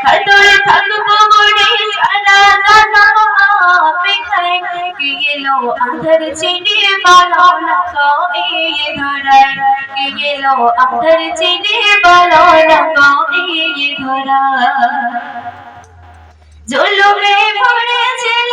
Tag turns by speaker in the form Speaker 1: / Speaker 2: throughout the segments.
Speaker 1: খাতরে থাকব চিনে বলো না কবে ধরায় কে গেল আধার চিনে বলো না ভরে ছিল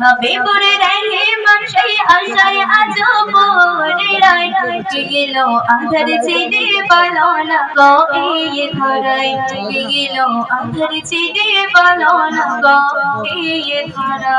Speaker 1: হবে পড়ে রে বাসই আশাই আজো পড়ে কে গেল আধার ছেড়ে বলো না গো এই ধরাই কে গেল আধার ছেড়ে বলো না এই ধরা